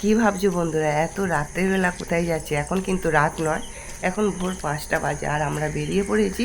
কী ভাবছ বন্ধুরা? এত রাতের বেলা কোথায় যাচ্ছে? এখন কিন্তু রাত নয়। এখন ভোর পাঁচটা বাজে আর আমরা বেরিয়ে পড়েছি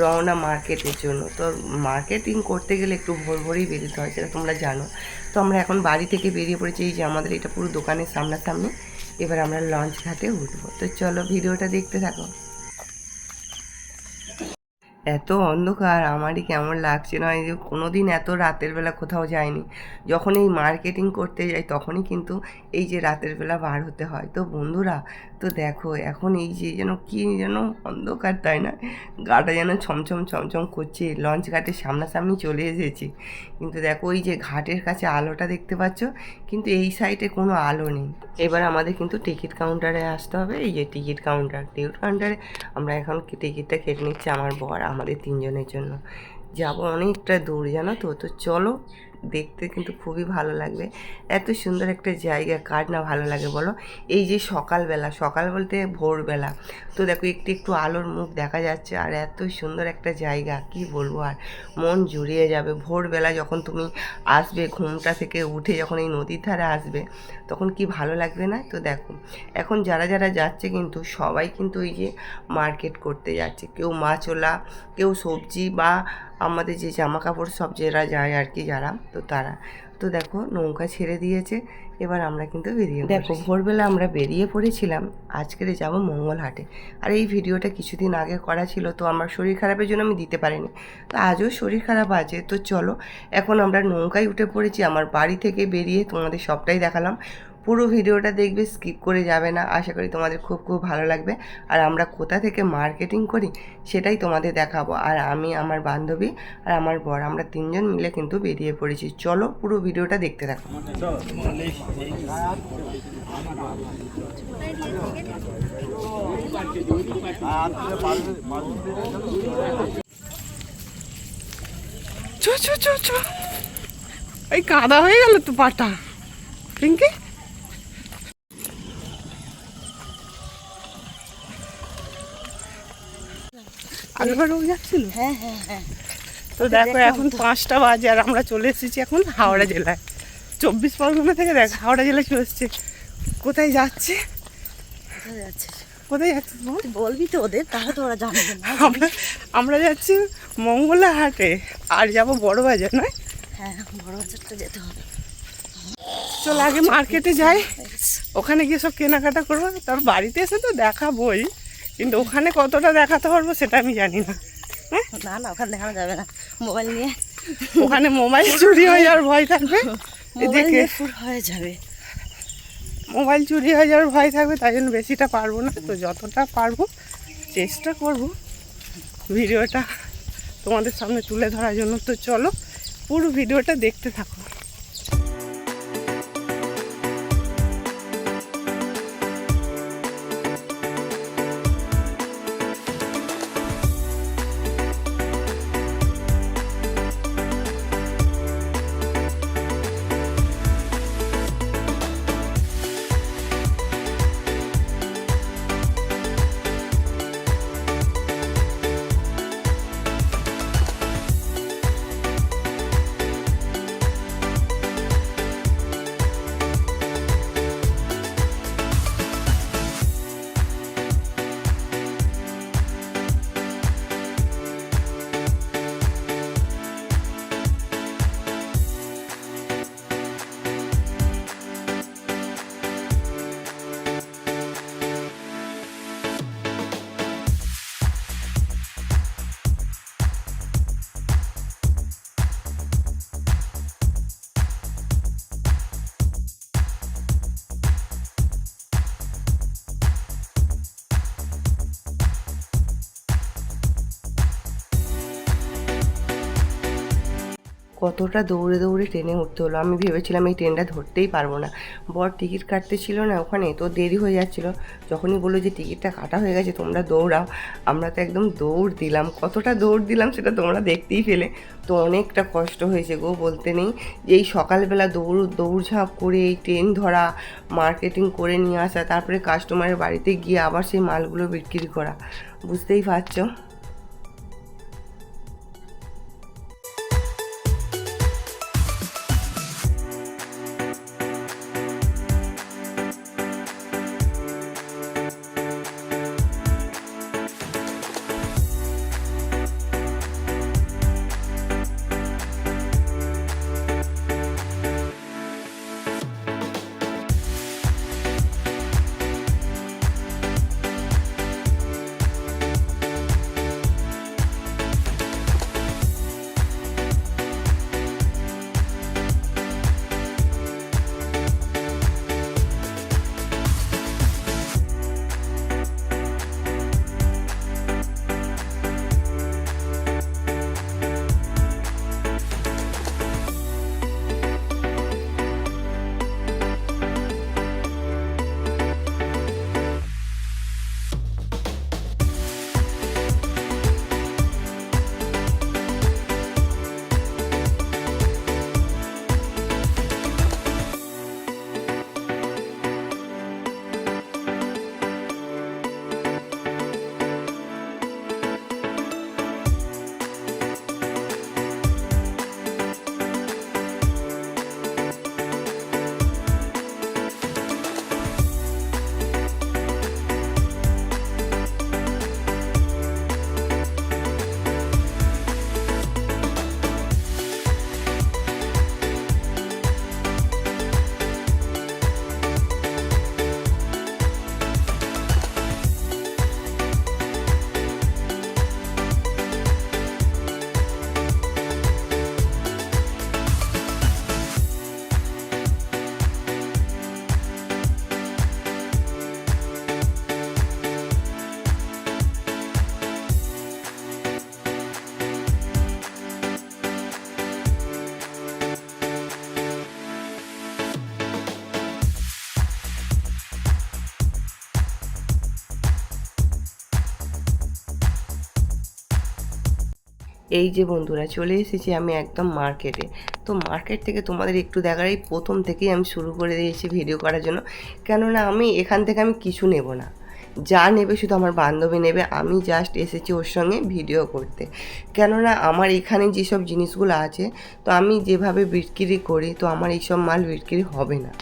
রওনা মার্কেটের জন্য। তো মার্কেটিং করতে গেলে একটু ভোর ভোরেই বেরোতে হয়, সেটা তোমরা জানো। তো আমরা এখন বাড়ি থেকে বেরিয়ে পড়েছি, এই যে আমাদের এটা পুরো দোকানের সামনাসামনি। এবার আমরা লঞ্চ ঘাটে উঠবো। তো চলো ভিডিওটা দেখতে থাকো। এত অন্ধকার, আমারই কেমন লাগছে না, এই যে কোনো দিন এত রাতের বেলা কোথাও যায়নি যখন এই মার্কেটিং করতে যাই, তখনই কিন্তু এই যে রাতের বেলা বার হতে হয়। তো বন্ধুরা তো দেখো, এখন এই যে যেন কি যেন অন্ধকার, তাই না? গাটা যেন ছমছম ছমছম করছে। লঞ্চ ঘাটের সামনাসামনি চলে এসেছে। কিন্তু দেখো ওই যে ঘাটের কাছে আলোটা দেখতে পাচ্ছ, কিন্তু এই সাইডে কোনো আলো নেই। এবার আমাদের কিন্তু টিকিট কাউন্টারে আসতে হবে। এই যে টিকিট কাউন্টার টিকিট কাউন্টারে আমরা এখন টিকিটটা কেটে নিচ্ছি আমার বর, আমাদের তিনজনের জন্য। যাব অনেকটা দূর, জানো তো? তো চলো দেখতে কিন্তু খুবই ভালো লাগবে। এত সুন্দর একটা জায়গা, কার না ভালো লাগে বলো? এই যে সকালবেলা, সকাল বলতে ভোরবেলা। তো দেখো, একটু একটু আলোর মুখ দেখা যাচ্ছে আর এত সুন্দর একটা জায়গা, কি বলব আর? মন জুড়িয়ে যাবে। ভোরবেলা যখন তুমি আসবে, ঘুমটা থেকে উঠে যখন এই নদীর ধারে আসবে, তখন কি ভালো লাগবে না? তো দেখো, এখন যারা যারা যাচ্ছে কিন্তু সবাই কিন্তু এই যে মার্কেট করতে যাচ্ছে। কেউ মাছওলা কেউ সবজি বা আমাদের যে জামা কাপড় সব যারা যায় আর কি যারা, তো তারা। তো দেখো, নৌকা ছেড়ে দিয়েছে, এবার আমরা কিন্তু বেরিয়ে দেখো, ভোরবেলা আমরা বেরিয়ে পড়েছিলাম আজকেরে যাব মঙ্গলহাটে। আর এই ভিডিওটা কিছুদিন আগে করা ছিল, তো আমার শরীর খারাপের জন্য আমি দিতে পারিনি। তো আজও শরীর খারাপ আছে, তো চলো, এখন আমরা নৌকায় উঠে পড়েছি, আমার বাড়ি থেকে বেরিয়ে তোমাদের সবটাই দেখালাম। পুরো ভিডিওটা দেখবে স্কিপ করে যাবে না। আশা করি তোমাদের খুব খুব ভালো লাগবে। আর আমরা কোথা থেকে মার্কেটিং করি, সেটাই তোমাদের দেখাবো। আর আমি, আমার বান্ধবী আর আমার বর, আমরা তিনজন মিলে কিন্তু বেরিয়ে পড়েছি। চলো পুরো ভিডিওটা দেখতে থাকো। চো চো চো চো। এই কাদা হয়ে গেল তো পাটা। পিঙ্কি আগেবার ও যাচ্ছিল? হ্যাঁ হ্যাঁ হ্যাঁ। তো দেখো এখন পাঁচটা বাজে আর আমরা চলে এসেছি এখন হাওড়া জেলায়। চব্বিশ পরগনা থেকে দেখ হাওড়া জেলায় চলে এসেছি। কোথায় যাচ্ছে? কোথায় যাচ্ছিস কোথায় যাচ্ছে বল? বলবি তো ওদের তাহলে তো ওরা জানবে না। আমরা আমরা যাচ্ছি মঙ্গলা হাটে আর যাব বড় বাজার নয়? হ্যাঁ বড় বাজারটা যেতে হবে। চল আগে মার্কেটে যাই। ওখানে গিয়ে সব কেনাকাটা করব। তার বাড়িতে এসে তো দেখাবই। কিন্তু ওখানে কতটা দেখাতে পারব সেটা আমি জানি না। হ্যাঁ? না না ওখানে দেখানো যাবে না। মোবাইল নিয়ে। ওখানে মোবাইল চুরি হয়ে যাওয়ার ভয় থাকবে? এদিকে হয়ে যাবে। মোবাইল চুরি হয়ে যাওয়ার ভয় থাকবে তাই জন্য বেশিটা পারব না। তো যতটা পারব চেষ্টা করব ভিডিওটা তোমাদের সামনে তুলে ধরার জন্য। তো চলো পুরো ভিডিওটা দেখতে থাকো। কতটা দৌড়ে দৌড়ে ট্রেনে উঠতে হলো? আমি ভেবেছিলাম এই ট্রেনটা ধরতেই পারব না। বর টিকিট কাটতে ছিল না ওখানে, তো দেরি হয়ে যাচ্ছিল। যখনই বলল যে টিকিটটা কাটা হয়ে গেছে, তোমরা দৌড়াও। আমরা তো একদম দৌড় দিলাম। কতটা দৌড় দিলাম সেটা তোমরা দেখতেই পেলে। তো অনেকটা কষ্ট হয়েছে গো, বলতে নেই। এই সকালবেলা দৌড়, দৌড়ঝাঁপ করে এই ট্রেন ধরা, মার্কেটিং করে নিয়ে আসা, তারপরে কাস্টমারের বাড়িতে গিয়ে আবার সেই মালগুলো বিক্রি করা। বুঝতেই পারছ? এই যে বন্ধুরা, চলে এসেছি আমি একদম মার্কেটে তো মার্কেট থেকে তোমাদের একটু দেখার, এই প্রথম থেকেই আমি শুরু করে দিয়েছি ভিডিও করার জন্য। কেননা আমি এখান থেকে আমি কিছু নেব না। যা নেবে শুধু আমার বান্ধবী নেবে। আমি জাস্ট এসেছি ওর সঙ্গে ভিডিও করতে। কেননা আমার এখানে যেসব জিনিসগুলো আছে, তো আমি যেভাবে বিক্রি করি, তো আমার এইসব মাল বিক্রি হবে না।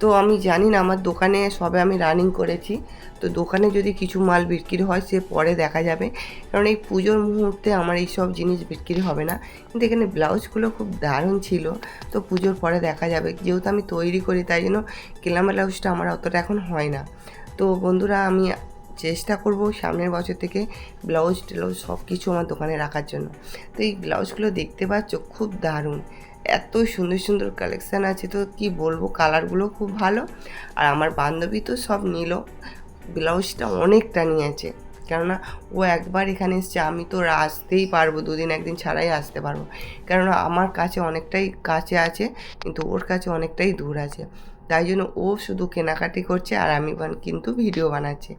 তো আমি জানি না, আমার দোকানে সবে আমি রানিং করেছি। তো দোকানে যদি কিছু মাল বিক্রি হয়, সে পরে দেখা যাবে। কারণ এই পুজোর মুহূর্তে আমার এই সব জিনিস বিক্রি হবে না। কিন্তু এখানে ব্লাউজগুলো খুব দারুণ ছিল। তো পুজোর পরে দেখা যাবে। যেহেতু আমি তৈরি করি, তাই জন্য কেলাম ব্লাউজটা আমার অতটা এখন হয় না। তো বন্ধুরা, আমি চেষ্টা করব সামনের বছর থেকে ব্লাউজ টেলাউজ সব কিছু আমার দোকানে রাখার জন্য। তো এই ব্লাউজগুলো দেখতে পাচ্ছ, খুব দারুণ। এত সুন্দর সুন্দর কালেকশান আছে তো কি বলব? কালারগুলো খুব ভালো। আর আমার বান্ধবী তো সব নিল। ব্লাউজটা অনেকটা নিয়েছে। কেননা ও একবার এখানে এসছে, আমি তো আসতেই পারব, দুদিন একদিন ছাড়াই আসতে পারব। কেননা আমার কাছে অনেকটাই কাছে আছে, কিন্তু ওর কাছে অনেকটাই দূর আছে। তাই জন্য ও শুধু কেনাকাটি করছে আর আমি কিন্তু ভিডিও বানাচ্ছি।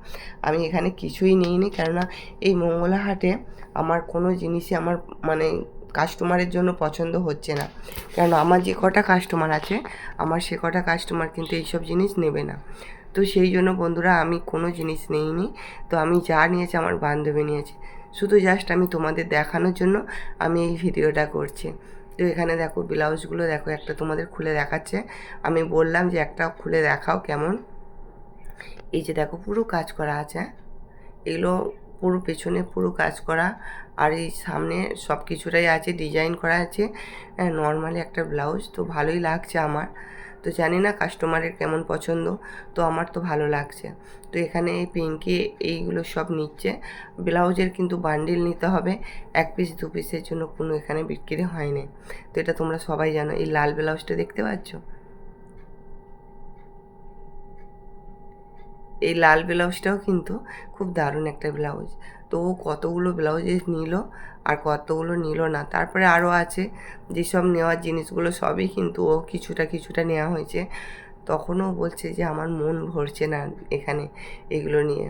আমি এখানে কিছুই নিইনি, কেননা এই মঙ্গলা হাটে আমার কোনো জিনিসই আমার মানে কাস্টমারের জন্য পছন্দ হচ্ছে না। কেন? আমার যে কটা কাস্টমার আছে, আমার সে কটা কাস্টমার কিন্তু এইসব জিনিস নেবে না। তো সেই জন্য বন্ধুরা, আমি কোনো জিনিস নিইনি। তো আমি যা নিয়েছি আমার বান্ধবী নিয়েছে। শুধু জাস্ট আমি তোমাদের দেখানোর জন্য আমি এই ভিডিওটা করছি। তো এখানে দেখো, ব্লাউজগুলো দেখো, একটা তোমাদের খুলে দেখাচ্ছে। আমি বললাম যে একটা খুলে দেখাও কেমন। এই যে দেখো, পুরো কাজ করা আছে? এগুলো পুরো পেছনে পুরো কাজ করা আর এই সামনে সব কিছুটাই আছে ডিজাইন করা আছে। নর্মালি একটা ব্লাউজ তো ভালোই লাগছে আমার। তো জানি না কাস্টমারের কেমন পছন্দ, তো আমার তো ভালো লাগছে। তো এখানে এই পিঙ্কি এইগুলো সব নিচ্ছে। ব্লাউজের কিন্তু বান্ডিল নিতে হবে, এক পিস দু পিসের জন্য কোনো এখানে বিক্রি হয়নি। তো এটা তোমরা সবাই জানো, এই লাল ব্লাউজটা দেখতে পাচ্ছ? এই লাল ব্লাউজটাও কিন্তু খুব দারুণ একটা ব্লাউজ। তো ও কতগুলো ব্লাউজেস নিল আর কতগুলো নিল না। তারপরে আরও আছে, যেসব নেওয়ার জিনিসগুলো সবই কিন্তু ও কিছুটা কিছুটা নেওয়া হয়েছে। তখনও বলছে যে, আমার মন ভরছে না এখানে এগুলো নিয়ে।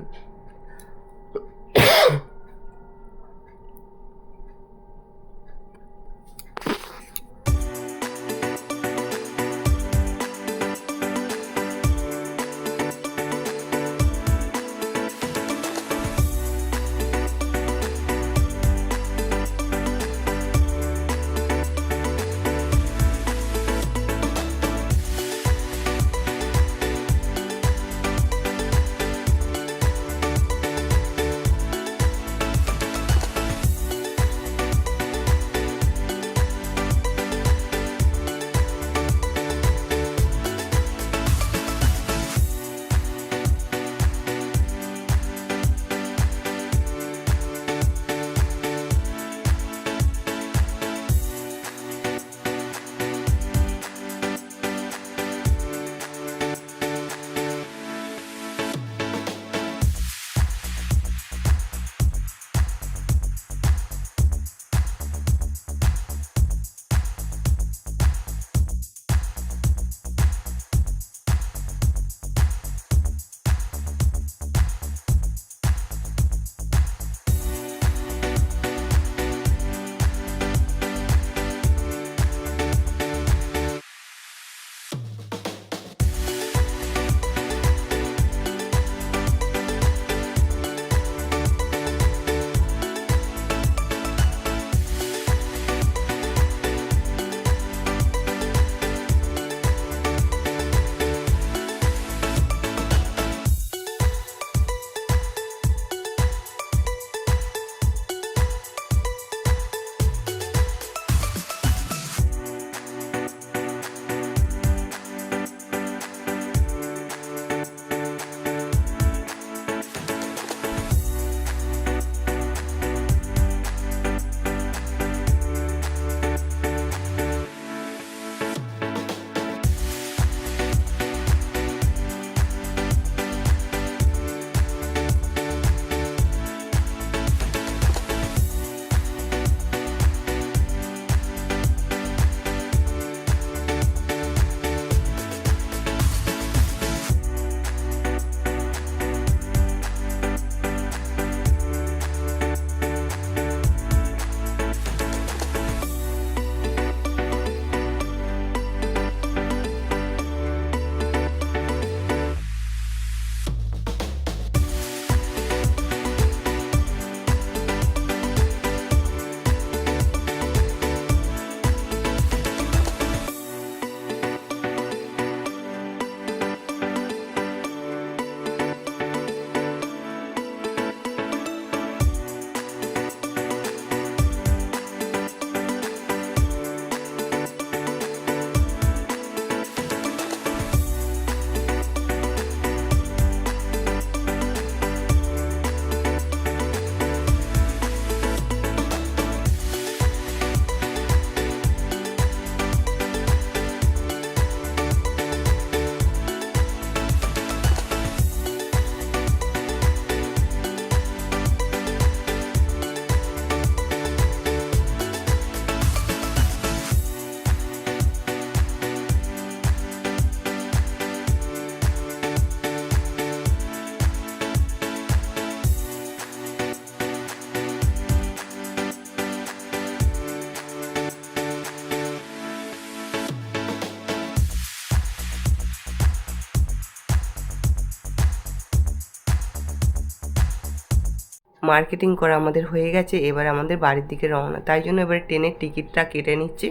মার্কেটিং করা আমাদের হয়ে গেছে, এবার আমাদের বাড়ির দিকে রওনা। তাই জন্য এবারে ট্রেনের টিকিটটা কেটে নিচ্ছি।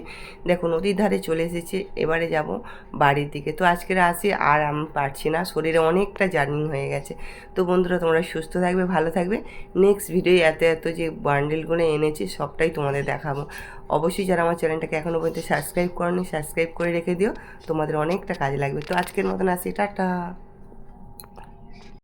দেখো, নদীর ধারে চলে এসেছে, এবারে যাব বাড়ির দিকে। তো আজকের আসি আর আমি পারছি না, শরীরে অনেকটা জার্নি হয়ে গেছে। তো বন্ধুরা, তোমরা সুস্থ থাকবে, ভালো থাকবে। নেক্সট ভিডিও এত এত যে বান্ডেলগুলো এনেছি, সবটাই তোমাদের দেখাবো। অবশ্যই যারা আমার চ্যানেলটাকে এখনও পর্যন্ত সাবস্ক্রাইব করনি সাবস্ক্রাইব করে রেখে দিও। তোমাদের অনেকটা কাজে লাগবে। তো আজকের মতন আসি, টাটা।